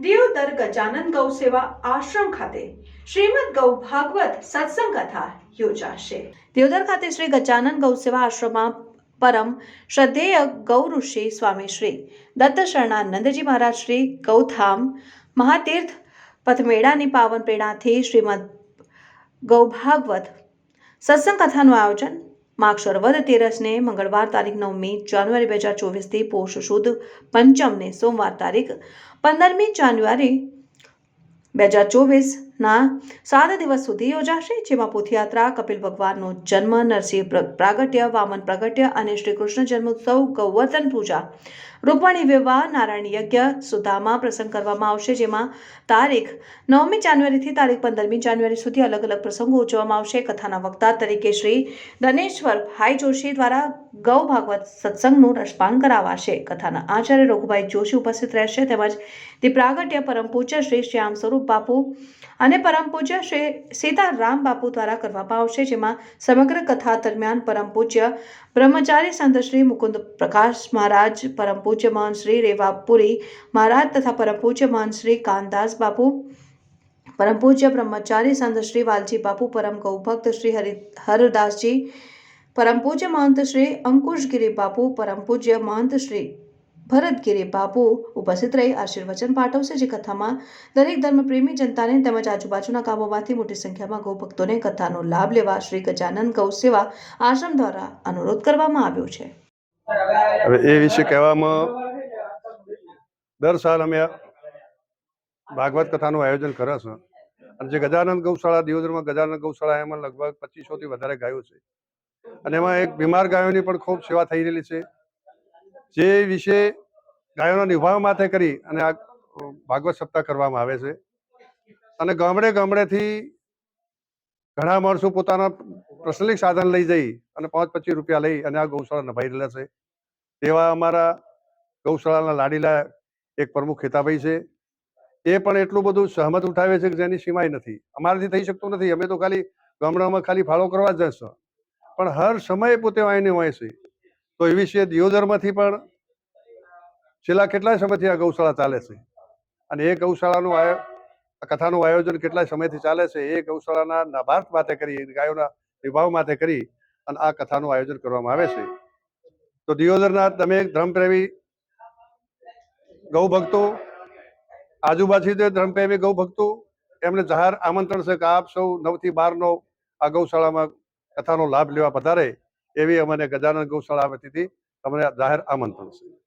દિયોદર ગજાનન ગૌ સેવા આશ્રમ ખાતે શ્રીમદ ગૌ ભાગવત સત્સંગ કથા યોજાશે. દેવદર ખાતે શ્રી ગજાનન ગૌ સેવા આશ્રમમાં પરમ શ્રદ્ધેય ગૌ ઋષિ સ્વામી શ્રી દત્ત શરણાનંદજી મહારાજ શ્રી ગૌધામ મહાતીર્થ પથમેળાની પાવન પ્રેરણાથી શ્રીમદ ગૌ ભાગવત સત્સંગ કથાનું આયોજન માક્ષર વદ તેરસને મંગળવાર તારીખ નવમી જાન્યુઆરી બે હજાર ચોવીસથી પોષ સુદ પંચમને સોમવાર તારીખ પંદરમી જાન્યુઆરી બે હજાર ચોવીસના સાત દિવસ સુધી યોજાશે, જેમાં પોથયાત્રા, કપિલ ભગવાનનો જન્મ, નરસિંહ પ્રાગટ્ય, વામન પ્રગટ્ય અને શ્રી જન્મોત્સવ, ગૌવર્ધન પૂજા. રૂકમણી વિવાહ, નારાયણ યજ્ઞ, સુદામા પ્રસંગ કરવામાં આવશે, જેમાં તારીખ નવમી જાન્યુઆરીથી તારીખ પંદરમી જાન્યુઆરી સુધી અલગ અલગ પ્રસંગો ઉજવવામાં આવશે. કથાના વક્તા તરીકે શ્રી ધનેશ્વર ભાઈ જોશી દ્વારા ગૌ ભાગવત સત્સંગનું રસપાન કરાવાશે. કથાના આચાર્ય રઘુભાઈ જોશી ઉપસ્થિત રહેશે. તેમજ દીપ્રાગટ્ય પ્રાગટ્ય પરમ પૂજ્ય શ્રી શ્યામ સ્વરૂપ બાપુ અને પરમ પૂજ્ય શ્રી સીતારામ બાપુ દ્વારા કરવામાં આવશે, જેમાં સમગ્ર કથા દરમિયાન પરમ પૂજ્ય બ્રહ્મચારી સંત શ્રી મુકુંદ પ્રકાશ મહારાજ, પરમ પૂજ્ય મહંત શ્રી રેવાપુરી મહારાજ તથા પરમ પૂજ્ય મહંત શ્રી કાનદાસ બાપુ, પરમ પૂજ્ય બ્રહ્મચારી સંત શ્રી વાલજી બાપુ, પરમ ગૌભક્ત શ્રી હરિ, હરદાસજી, પરમ પૂજ્ય મહંત શ્રી અંકુશગીરી બાપુ, પરમ પૂજ્ય મહંત શ્રી ભરતગીરી બાપુ ઉપસ્થિત રહી આશીર્વચન પાઠવશે જે કથામાં દરેક ધર્મપ્રેમી જનતાને તેમજ આજુબાજુના ગામોમાંથી મોટી સંખ્યામાં ગૌભક્તોને કથાનો લાભ લેવા શ્રી ગજાનંદ ગૌ સેવા આશ્રમ દ્વારા અનુરોધ કરવામાં આવ્યો છે. હવે એ વિશે કહેવામાં દર સાલ અમે ભાગવત કથાનું આયોજન કરે છે અને જે ગજાનંદ ગૌશાળા, દિયોદરમાં ગજાનંદ ગૌશાળા એમાં લગભગ પચીસોથી વધારે ગાયો છે. અને એમાં એક બીમાર ગાયોની પણ ખૂબ સેવા થઈ રહેલી છે. જે વિશે ગાયોનો નિભાવ માથે કરી અને આ ભાગવત સપ્તાહ કરવામાં આવે છે. અને ગામડે ગામડેથી ઘણા માણસો પોતાના પ્રસલિક સાધન લઈ જઈ અને પાંચ પચીસ રૂપિયા લઈ અને આ ગૌશાળા નભાઈ રહેલા છે. તેવા અમારા ગૌશાળાના લાડીલા એક પ્રમુખ ખેતાભાઈ છે. એ પણ એટલું બધું સહમત ઉઠાવે છે કે જેની સીમાય નથી. અમારાથી થઈ શકતું નથી. અમે તો ખાલી ગામડામાં ખાલી ફાળો કરવા જ જશો પણ હર સમયે પોતે વાયને હોય છે. તો એ વિશે દિયોદરમાંથી પણ છેલ્લા કેટલાય સમયથી આ ગૌશાળા ચાલે છે. અને એ ગૌશાળાનું આ કથાનું આયોજન કેટલાય સમયથી ચાલે છે, એ ગૌશાળાના નાભાર્થ માટે કરી, ગાયોના વિભાવ માટે કરી અને આ કથાનું આયોજન કરવામાં આવે છે. તો દિયોદરના તમે ધર્મપ્રેમી ગૌ ભક્તો આજુબાજુ જે ધર્મપ્રેમી ગૌ ભક્તો એમને જાહેર આમંત્રણ છે કે આપ સૌ નવથી બારનો આ ગૌશાળામાં કથાનો લાભ લેવા પધારે. એવી અમને ગજાનંદ ગૌશાળા વતીથી તમને જાહેર આમંત્રણ છે.